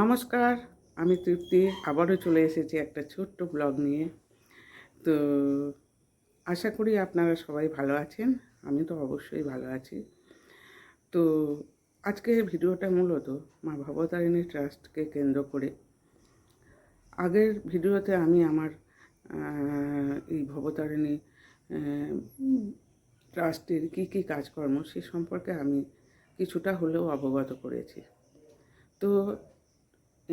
নমস্কার, আমি তৃপ্তি। আবারও চলে এসেছি একটা ছোট্ট ব্লগ নিয়ে। তো আশা করি আপনারা সবাই ভালো আছেন। আমি তো অবশ্যই ভালো আছি। তো আজকের ভিডিওটা মূলত মা ভবতারিণী ট্রাস্টকে কেন্দ্র করে। আগের ভিডিওতে আমি আমার এই ভবতারিণী ট্রাস্টের কী কী কাজকর্ম সে সম্পর্কে আমি কিছুটা হলেও অবগত করেছি। তো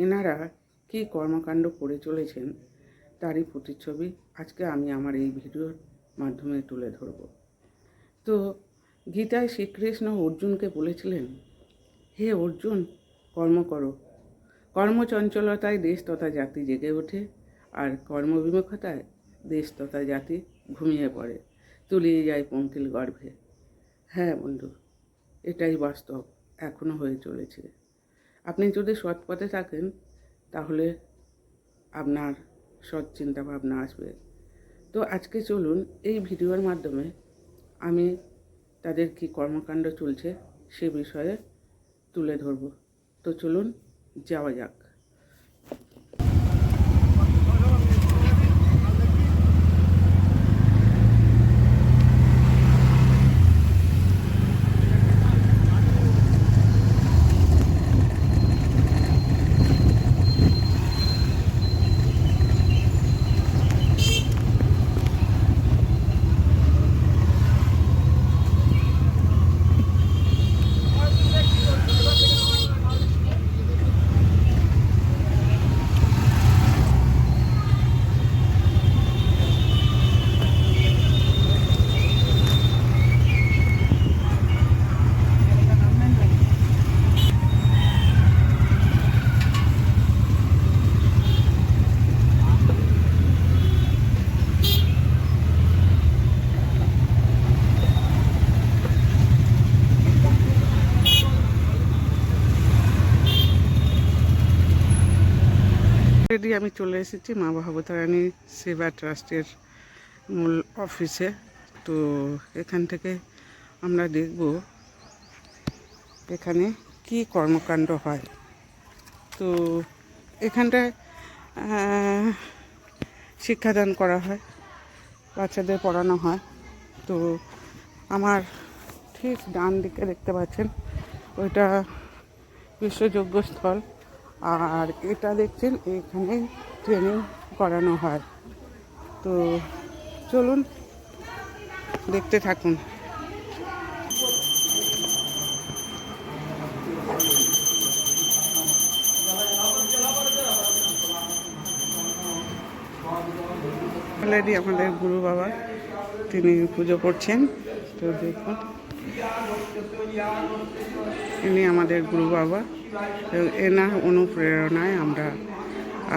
এনারা কী কর্মকাণ্ড করে চলেছেন তারই প্রতিচ্ছবি আজকে আমি আমার এই ভিডিওর মাধ্যমে তুলে ধরব। তো গীতায় শ্রীকৃষ্ণ অর্জুনকে বলেছিলেন, হে অর্জুন, কর্ম করো। কর্মচঞ্চলতায় দেশ তথা জাতি জেগে ওঠে আর কর্মবিমুখতায় দেশ তথা জাতি ঘুমিয়ে পড়ে, তলিয়ে যায় পঙ্কিল গর্ভে। হ্যাঁ বন্ধু, এটাই বাস্তব এখনও হয়ে চলেছে। আপনি যদি সৎ পথে থাকেন, তাহলে আপনার সৎ চিন্তা ভাবনা আসবে। তো আজকে চলুন এই ভিডিওর মাধ্যমে আমি তাদের কি কর্মকাণ্ড চলছে সে বিষয়ে তুলে ধরব। তো চলুন যাওয়া যাক। অলরেডি আমি চলে এসেছি মা ভবতারানী সেবা ট্রাস্টের মূল অফিসে। তো এখান থেকে আমরা দেখব এখানে কি কর্মকাণ্ড হয়। তো এখানটায় শিক্ষাদান করা হয়, বাচ্চাদের পড়ানো হয়। তো আমার ঠিক ডান দিকে দেখতে পাচ্ছেন, ওইটা বিশ্বযোগ্য স্থল আর এটা দেখছেন, এখানে ট্রেনিং করানো হয়। তো চলুন, দেখতে থাকুন। আমাদের গুরু বাবা, তিনি পুজো করছেন। তো দেখুন। ইনি আমাদের গুরু বাবা। এনার অনুপ্রেরণায় আমরা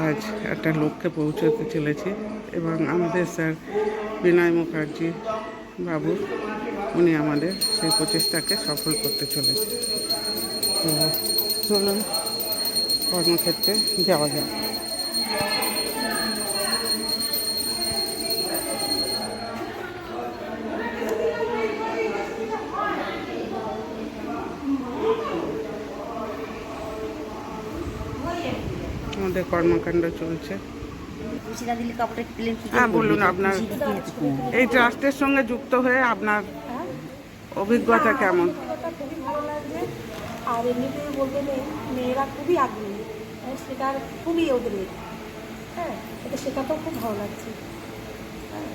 আজ একটা লক্ষ্যে পৌঁছতে চলেছি এবং আমাদের স্যার বিনয় মুখার্জি বাবু, উনি আমাদের সেই প্রচেষ্টাকে সফল করতে চলেছে তো চলুন, কর্মক্ষেত্রে যাওয়া যাক। আমাদের কর্মকাণ্ড চলছে। হ্যাঁ বলুন আপনার। এই ট্রাস্টের সঙ্গে যুক্ত হয়ে আপনার অভিজ্ঞতা কেমন? আর এমনিতে বলতে মেয়ে- মেয়েরা খুবই আগ্রহী। মানে শেখার খুবই ওদের হ্যাঁ এটা শেখাতেও খুব ভালো লাগছে। হ্যাঁ,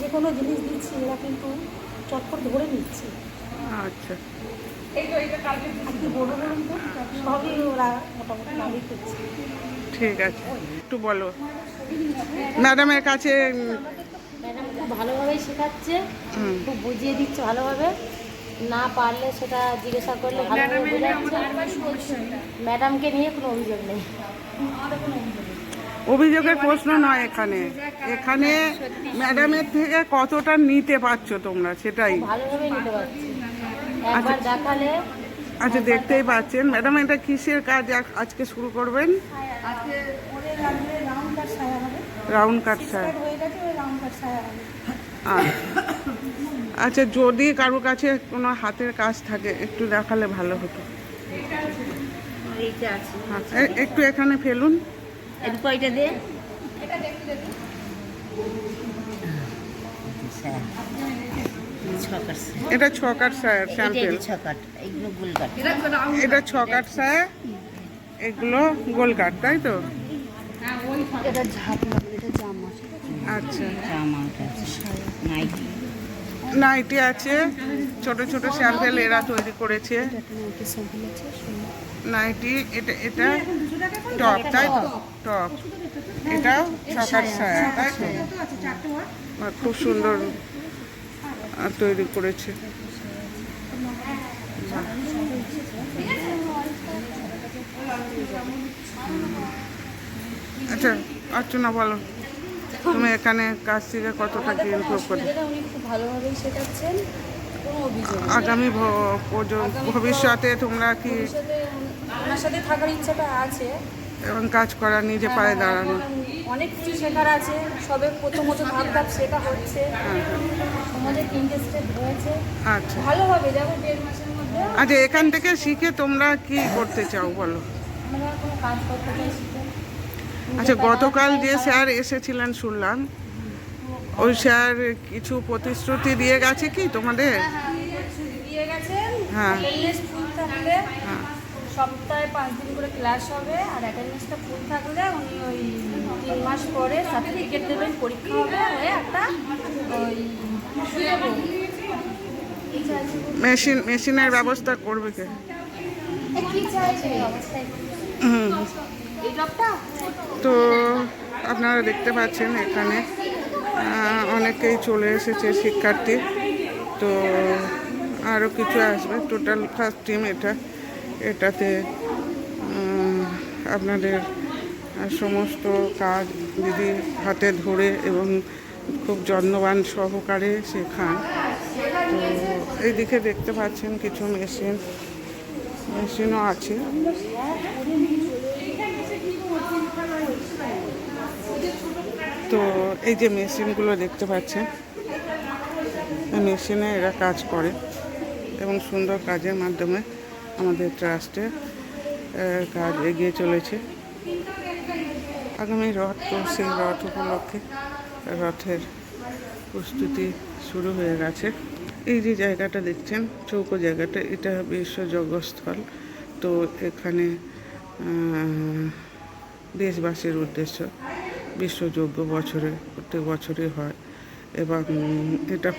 যে কোনো জিনিস দিচ্ছি এরা কিন্তু চটপট ধরে নিচ্ছে। আচ্ছা। আর কি বড় বলুন তো? সবই ওরা মোটামুটি ভালোই করছে। ঠিক আছে। একটু বলো। ম্যাডামের কাছে ম্যাডাম খুব ভালোভাবেই শেখাচ্ছে খুব বুঝিয়ে দিচ্ছে ভালোভাবে। না পারলে সেটা জিজ্ঞাসা করলে ভালোভাবে বোঝাচ্ছে। ম্যাডামকে নিয়ে কোনো অভিযোগ নেই। অভিযোগের প্রশ্ন নয় এখানে। এখানে ম্যাডামের থেকে কতটা নিতে পারছ তোমরা সেটাই। ভালোভাবে নিতে পারছি। একবার দেখালে আচ্ছা দেখতেই পাচ্ছেন। ম্যাডাম এটা কিসের কাজ আজকে শুরু করবেন? আজকে রাউন্ড রাউন্ড কাট সায়া হবে। রাউন্ড কাট স্যার স্টার্ট হয়ে গেছে ওই রাউন্ড কাট সায়া হবে। আচ্ছা যদি কারোর কাছে কোনো হাতের কাজ থাকে একটু দেখালে ভালো হতো। এইটা আছে। আচ্ছা, একটু এখানে ফেলুন। কয়টা দে? এটা ছকার সায়া স্যাম্পেল। ছকাট এইগুলো গোল কাট এটা ছকার সায়া এগুলো গোলকাট তাই তো? এটা এটা জামা আচ্ছা। জামা নাইটি। নাইটি আছে ছোট ছোট স্যাম্পেল এরা তৈরি করেছে। নাইটি এটা এটা টপ তাই তো? টপ। এটাও ছকার সায়া তাই তো? খুব সুন্দর তৈরি করেছে। আচ্ছা অর্চনা বলো। তুমি এখানে কাজ থেকে কতটা কি ইনক্রুভ করবে খুব ভালোভাবেই শেখাচ্ছেন। আগামী ভবিষ্যতে তোমরা কি ভবিষ্যতে ওনার সাথে থাকার ইচ্ছাটা আছে। এবং কাজ করা নিজে পায়ে দাঁড়ানো। অনেক কিছু শেখার আছে। সবে প্রথমত ধাপ ধাপ শেখা হচ্ছে। আমাদের তিনটে স্টেপ হয়েছে আচ্ছা। ভালোভাবে যাব দেড় মাসের আচ্ছা এখান থেকে শিখে তোমরা কি করতে চাও বলো? আচ্ছা গতকাল যে স্যার এসেছিলেন শুনলাম ওই স্যার কিছু প্রতিশ্রুতি দিয়ে গেছে কি তোমাদের? হ্যাঁ। ফুল থাকলে হ্যাঁ। সপ্তাহে পাঁচ দিন করে ক্লাস হবে আর অ্যাটেন্ডেন্সটা ফুল থাকলে উনি ওই তিন মাস পরে সার্টিফিকেট দেবেন পরীক্ষা হবে হয়ে একটা ওই মেশিন, মেশিনের ব্যবস্থা করবে কে? তো আপনারা দেখতে পাচ্ছেন এখানে অনেকেই চলে এসেছে শিক্ষার্থী। তো আরও কিছু আসবে টোটাল ফার্স্ট টিম এটা, এটাতে আপনাদের সমস্ত কাজ দিদি হাতে ধরে এবং খুব যত্নবান সহকারে শেখান। তো এইদিকে দেখতে পাচ্ছেন কিছু মেশিন, মেশিনও আছে। তো এই যে মেশিনগুলো দেখতে পাচ্ছেন মেশিনে এরা কাজ করে এবং সুন্দর কাজের মাধ্যমে আমাদের ট্রাস্টে কাজ এগিয়ে চলেছে। আগামী রথ সেই রথ উপলক্ষে রথের প্রস্তুতি শুরু হয়ে গেছে। এই যে জায়গাটা দেখছেন, চৌকো জায়গাটা, এটা বিশ্ব যজ্ঞস্থল তো এখানে দেশবাসীর উদ্দেশ্য, বিশ্বযজ্ঞ বছরে, প্রত্যেক বছরই হয়। এবং এটা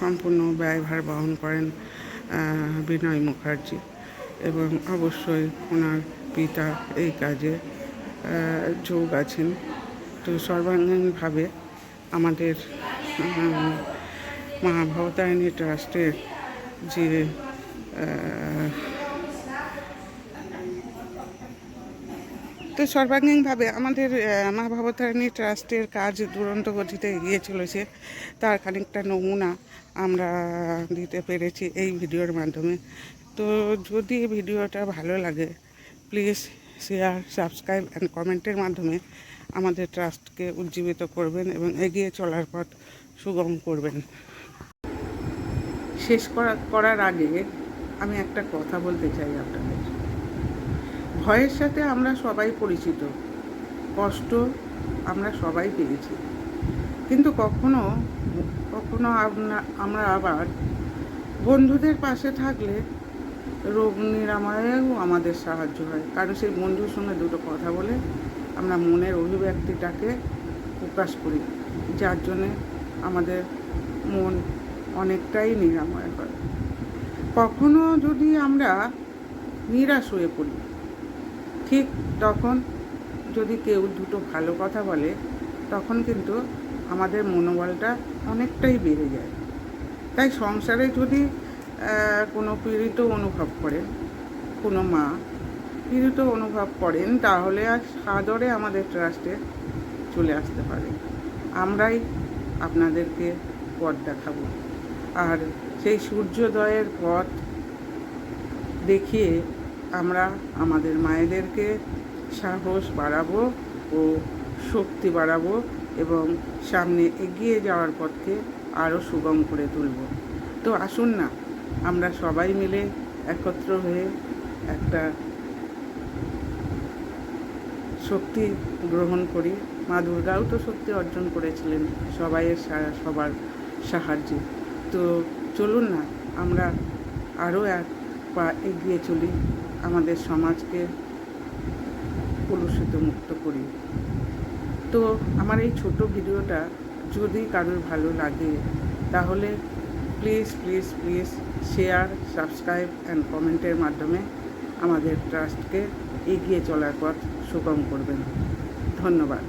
সম্পূর্ণ ব্যয়ভার বহন করেন বিনয় মুখার্জি। এবং অবশ্যই ওনার পিতা এই কাজে যোগ আছেন। তো সর্বাঙ্গীনভাবে আমাদের মা ভবতারিণী ট্রাস্টের যে তো সর্বাঙ্গীনভাবে আমাদের মা ভবতারিণী ট্রাস্টের কাজ দুরন্ত গতিতে এগিয়ে চলেছে। তার খানিকটা নমুনা আমরা দিতে পেরেছি এই ভিডিওর মাধ্যমে। তো যদি ভিডিওটা ভালো লাগে, প্লিজ শেয়ার, সাবস্ক্রাইব অ্যান্ড কমেন্টের মাধ্যমে আমাদের ট্রাস্টকে উজ্জীবিত করবেন এবং এগিয়ে চলার পথ সুগম করবেন। শেষ করা, করার আগে আমি একটা কথা বলতে চাই আপনাদের। ভয়ের সাথে আমরা সবাই পরিচিত। কষ্ট আমরা সবাই পেয়েছি। কিন্তু কখনো কখনো আমরা আবার বন্ধুদের পাশে থাকলে রোগ নিরাময়েও আমাদের সাহায্য হয়। কারণ সেই বন্ধুর সঙ্গে দুটো কথা বলে আমরা মনের অভিব্যক্তিটাকে প্রকাশ করি, যার জন্যে আমাদের মন অনেকটাই নিরাময় হয় কখনো যদি আমরা নিরাশ হয়ে পড়ি, ঠিক তখন যদি কেউ দুটো ভালো কথা বলে, তখন কিন্তু আমাদের মনোবলটা অনেকটাই বেড়ে যায়। তাই সংসারে যদি কোনো পীড়িত অনুভব করেন, কোনো মা পীড়িত অনুভব করেন, তাহলে আর সাদরে আমাদের ট্রাস্টে চলে আসতে পারে। আমরাই আপনাদেরকে পথ দেখাবো। আর সেই সূর্যোদয়ের পথ দেখিয়ে আমরা আমাদের মায়েদেরকে সাহস বাড়াবো ও শক্তি বাড়াবো এবং সামনে এগিয়ে যাওয়ার পথকে আরও সুগম করে তুলব। তো আসুন না, আমরা সবাই মিলে একত্র হয়ে একটা শক্তি গ্রহণ করি। মা দুর্গাও তো শক্তি অর্জন করেছিলেন, সবাইয়ের সবার সাহায্যে। তো চলুন না, আমরা আরও এক পা এগিয়ে চলি আমাদের সমাজকে কলুষিত মুক্ত করি। তো আমার এই ছোট ভিডিওটা যদি কারোর ভালো লাগে, তাহলে please please please share subscribe and কমেন্টের মাধ্যমে আমাদের ট্রাস্টকে এগিয়ে চলার পথ সুগম করবেন। ধন্যবাদ।